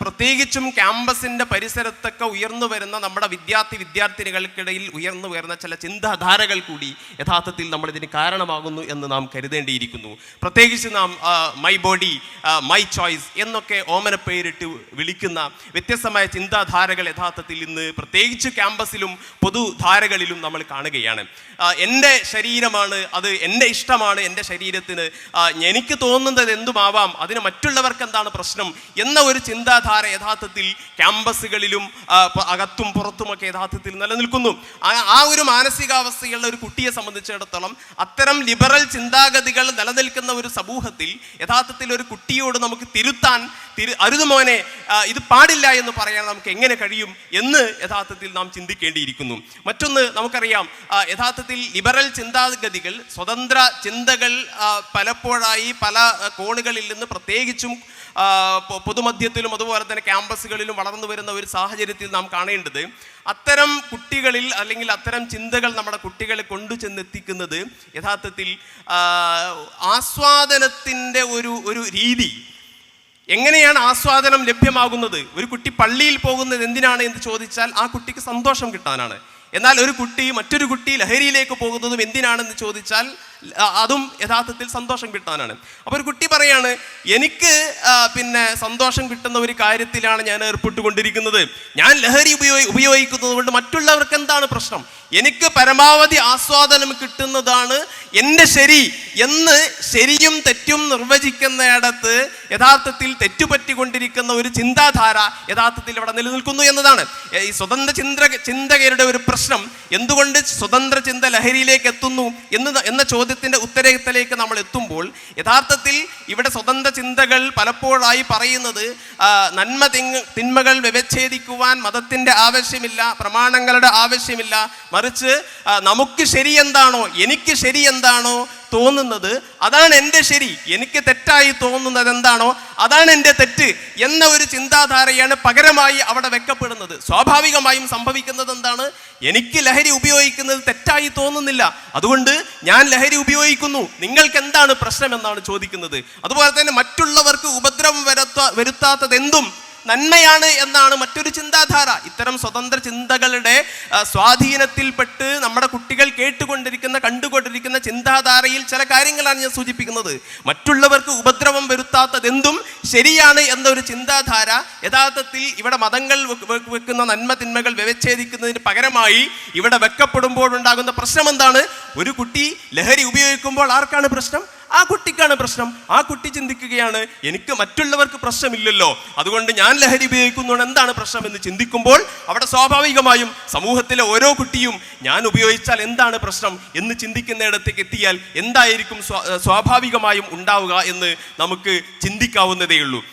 പ്രത്യേകിച്ചും ക്യാമ്പസിന്റെ പരിസരത്തൊക്കെ ഉയർന്നു വരുന്ന നമ്മുടെ വിദ്യാർത്ഥി വിദ്യാർത്ഥിനികൾക്കിടയിൽ ഉയർന്നു വരുന്ന ചില ചിന്താധാരകൾ കൂടി യഥാർത്ഥത്തിൽ നമ്മളിതിന് കാരണമാകുന്നു എന്ന് നാം കരുതേണ്ടിയിരിക്കുന്നു. പ്രത്യേകിച്ച് നാം മൈ ബോഡി മൈ ചോയ്സ് എന്നൊക്കെ ഓമന പേരിട്ട് വിളിക്കുന്ന വ്യത്യസ്തമായ ചിന്താധാരകൾ യഥാർത്ഥത്തിൽ ഇന്ന് പ്രത്യേകിച്ച് ക്യാമ്പസിലും പൊതുധാരകളിലും നമ്മൾ കാണുകയാണ്. എന്റെ ശരീരമാണ് അത് എന്റെ ഇഷ്ടമാണ് എന്റെ ശരീരത്തിന് എനിക്ക് തോന്നുന്നത് എന്തുമാവാം അതിന് മറ്റുള്ളവർക്ക് എന്താണ് പ്രശ്നം എന്ന ഒരു ചിന്താധാര യഥാർത്ഥത്തിൽ ക്യാമ്പസുകളിലും അകത്തും പുറത്തുമൊക്കെ യഥാർത്ഥത്തിൽ നിലനിൽക്കുന്നു. ആ ഒരു മാനസികാവസ്ഥയുള്ള ഒരു കുട്ടിയെ സംബന്ധിച്ചിടത്തോളം അത്തരം ലിബറൽ ചിന്താഗതികൾ നിലനിൽക്കുന്ന ഒരു സമൂഹത്തിൽ യഥാർത്ഥത്തിൽ ഒരു കുട്ടിയോട് നമുക്ക് തിരുത്താൻ തിരു അരുത് മോനെ ഇത് പാടില്ല എന്ന് പറയാൻ നമുക്ക് എങ്ങനെ കഴിയും എന്ന് യഥാർത്ഥത്തിൽ നാം ചിന്തിക്കേണ്ടിയിരിക്കുന്നു. മറ്റൊന്ന് നമുക്കറിയാം യഥാർത്ഥത്തിൽ ലിബറൽ ചിന്താഗതികൾ സ്വതന്ത്ര ചിന്തകൾ പലപ്പോഴായി പല കോണുകളിൽ നിന്ന് പ്രത്യേകിച്ചും പൊതുമധ്യത്തിലും അതുപോലെ തന്നെ ക്യാമ്പസുകളിലും വളർന്നു വരുന്ന ഒരു സാഹചര്യത്തിൽ നാം കാണേണ്ടത് അത്തരം കുട്ടികളിൽ അല്ലെങ്കിൽ അത്തരം ചിന്തകൾ നമ്മുടെ കുട്ടികളെ കൊണ്ടു ചെന്നെത്തിക്കുന്നത് യഥാർത്ഥത്തിൽ ആസ്വാദനത്തിന്റെ ഒരു ഒരു രീതി എങ്ങനെയാണ് ആസ്വാദനം ലഭ്യമാകുന്നത്? ഒരു കുട്ടി പള്ളിയിൽ പോകുന്നത് എന്തിനാണ് എന്ന് ചോദിച്ചാൽ ആ കുട്ടിക്ക് സന്തോഷം കിട്ടാനാണ്. എന്നാൽ ഒരു കുട്ടി മറ്റൊരു കുട്ടി ലഹരിയിലേക്ക് പോകുന്നതും എന്തിനാണെന്ന് ചോദിച്ചാൽ അതും യഥാർത്ഥത്തിൽ സന്തോഷം കിട്ടാനാണ് അപ്പോൾ ഒരു കുട്ടി പറയാണ് എനിക്ക് പിന്നെ സന്തോഷം കിട്ടുന്ന ഒരു കാര്യത്തിലാണ് ഞാൻ ഏർപ്പെട്ടുകൊണ്ടിരിക്കുന്നത്. ഞാൻ ലഹരി ഉപയോഗി ഉപയോഗിക്കുന്നത് കൊണ്ട് മറ്റുള്ളവർക്ക് എന്താണ് പ്രശ്നം? എനിക്ക് പരമാവധി ആസ്വാദനം കിട്ടുന്നതാണ് എന്റെ ശരി എന്ന് ശരിയും തെറ്റും നിർവചിക്കുന്നയിടത്ത് യഥാർത്ഥത്തിൽ തെറ്റുപറ്റിക്കൊണ്ടിരിക്കുന്ന ഒരു ചിന്താധാര യഥാർത്ഥത്തിൽ ഇവിടെ നിലനിൽക്കുന്നു എന്നതാണ്. ഈ സ്വതന്ത്ര ചിന്ത ചിന്തകരുടെ ഒരു പ്രശ്നം എന്തുകൊണ്ട് സ്വതന്ത്ര ചിന്ത ലഹരിയിലേക്ക് എത്തുന്നു എന്ന് എന്ന ചോദ്യത്തിന്റെ ഉത്തരത്തിലേക്ക് നമ്മൾ എത്തുമ്പോൾ യഥാർത്ഥത്തിൽ ഇവിടെ സ്വതന്ത്ര ചിന്തകൾ പലപ്പോഴായി പറയുന്നത് നന്മ തിന്മകൾ വ്യവച്ഛേദിക്കുവാൻ മതത്തിന്റെ ആവശ്യമില്ല പ്രമാണങ്ങളുടെ ആവശ്യമില്ല. മറിച്ച് നമുക്ക് ശരി എന്താണോ എനിക്ക് ശരി എന്താണോ തോന്നുന്നത് അതാണ് എന്റെ ശരി. എനിക്ക് തെറ്റായി തോന്നുന്നത് എന്താണോ അതാണ് എന്റെ തെറ്റ് എന്ന ഒരു ചിന്താധാരയാണ് പകരമായി അവിടെ വെക്കപ്പെടുന്നത്. സ്വാഭാവികമായും സംഭവിക്കുന്നത് എന്താണ്? എനിക്ക് ലഹരി ഉപയോഗിക്കുന്നത് തെറ്റായി തോന്നുന്നില്ല. അതുകൊണ്ട് ഞാൻ ലഹരി ഉപയോഗിക്കുന്നു. നിങ്ങൾക്ക് എന്താണ് പ്രശ്നം എന്നാണ് ചോദിക്കുന്നത്. അതുപോലെ തന്നെ മറ്റുള്ളവർക്ക് ഉപദ്രവം വരുത്ത വരുത്താത്തത് എന്തും നന്മയാണ് എന്നാണ് മറ്റൊരു ചിന്താധാര. ഇത്തരം സ്വതന്ത്ര ചിന്തകളുടെ സ്വാധീനത്തിൽപ്പെട്ട് നമ്മുടെ കുട്ടികൾ കേട്ടുകൊണ്ടിരിക്കുന്ന കണ്ടുകൊണ്ടിരിക്കുന്ന ചിന്താധാരയിൽ ചില കാര്യങ്ങളാണ് ഞാൻ സൂചിപ്പിക്കുന്നത്. മറ്റുള്ളവർക്ക് ഉപദ്രവം വരുത്താത്തതെന്തും ശരിയാണ് എന്നൊരു ചിന്താധാര യഥാർത്ഥത്തിൽ ഇവിടെ മതങ്ങൾ വെക്ക് വെക്ക് വെക്കുന്ന നന്മ തിന്മകൾ വ്യവച്ഛേദിക്കുന്നതിന് പകരമായി ഇവിടെ വെക്കപ്പെടുമ്പോഴുണ്ടാകുന്ന പ്രശ്നം എന്താണ്? ഒരു കുട്ടി ലഹരി ഉപയോഗിക്കുമ്പോൾ ആർക്കാണ് പ്രശ്നം? ആ കുട്ടിക്കാണ് പ്രശ്നം. ആ കുട്ടി ചിന്തിക്കുകയാണ് എനിക്ക് മറ്റുള്ളവർക്ക് പ്രശ്നമില്ലല്ലോ. അതുകൊണ്ട് ഞാൻ ലഹരി ഉപയോഗിക്കുന്നതുകൊണ്ട് എന്താണ് പ്രശ്നം? എന്ന് ചിന്തിക്കുമ്പോൾ അവിടെ സ്വാഭാവികമായും സമൂഹത്തിലെ ഓരോ കുട്ടിയും ഞാൻ ഉപയോഗിച്ചാൽ എന്താണ് പ്രശ്നം? എന്ന് ചിന്തിക്കുന്നിടത്തേക്ക് എത്തിയാൽ എന്തായിരിക്കും സ്വാഭാവികമായും ഉണ്ടാവുക എന്ന് നമുക്ക് ചിന്തിക്കാവുന്നതേ ഉള്ളൂ